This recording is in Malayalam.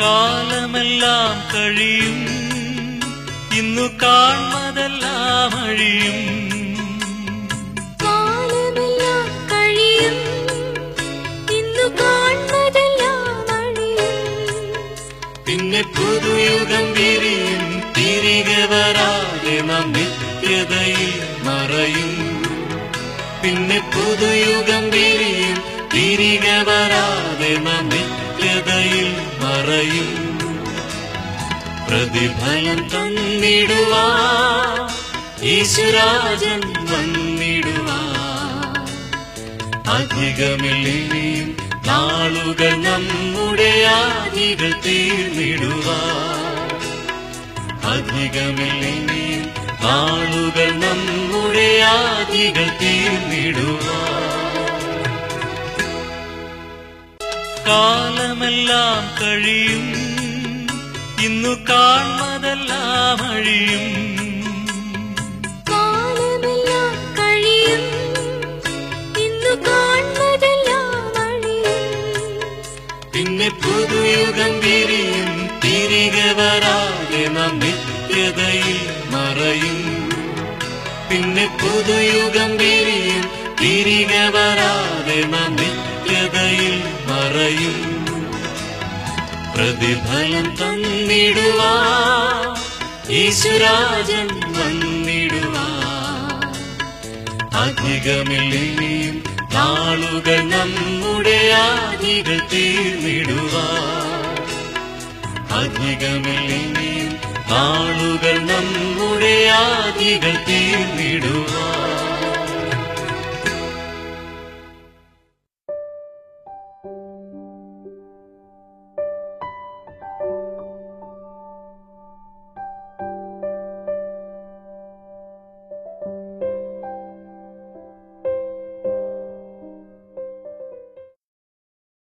കാലമെല്ലാം കഴിയും. ഇന്നു കാണുന്നതെല്ലാം അഴിയും. കാലമെല്ലാം കഴിയും. ഇന്നു അഴിയും. പിന്നെ പുതുയുഗം വിരിയും. തിരികെ വരാതെ നാം നിത്യതയിൽ മറയും. പിന്നെ പുതുയുഗം വിരിയും. തിരികെ വരാതെ നാം മറയും പ്രതിഫലം തന്നിടുവാ. ഈശ്വരാജൻ വന്നിടുവാ. അധികമില്ലേയും നാളുകൾ നമ്മുടെ ആദികൾ തീർന്നിടുവാ. അധികമില്ലേയും നാളുകൾ നമ്മുടെ ആദികൾ തീർന്നിടുവാ. കാലമെല്ലാം കഴിയും. ഇന്നു കാണുന്നതെല്ലാം അഴിയും. പിന്നെ പുതുയുഗം തിരിയും തിരികെ വരാതെ നാം നിത്യതയിൽ മറയും. പിന്നെ പുതുയുഗം തിരിയും തിരികെ വരാതെ നാം മറയും പ്രതിഫലം തന്നിടുവാ. ഈശ്വരാജൻ വന്നിടുവാ. അധികമില്ലേയും നാളുകൾ നമ്മുടെ ആദികൾ തീർന്നിടുവാ. അധികമില്ലേയും നാളുകൾ നമ്മുടെ ആദികൾ തീർന്നിടുവാ.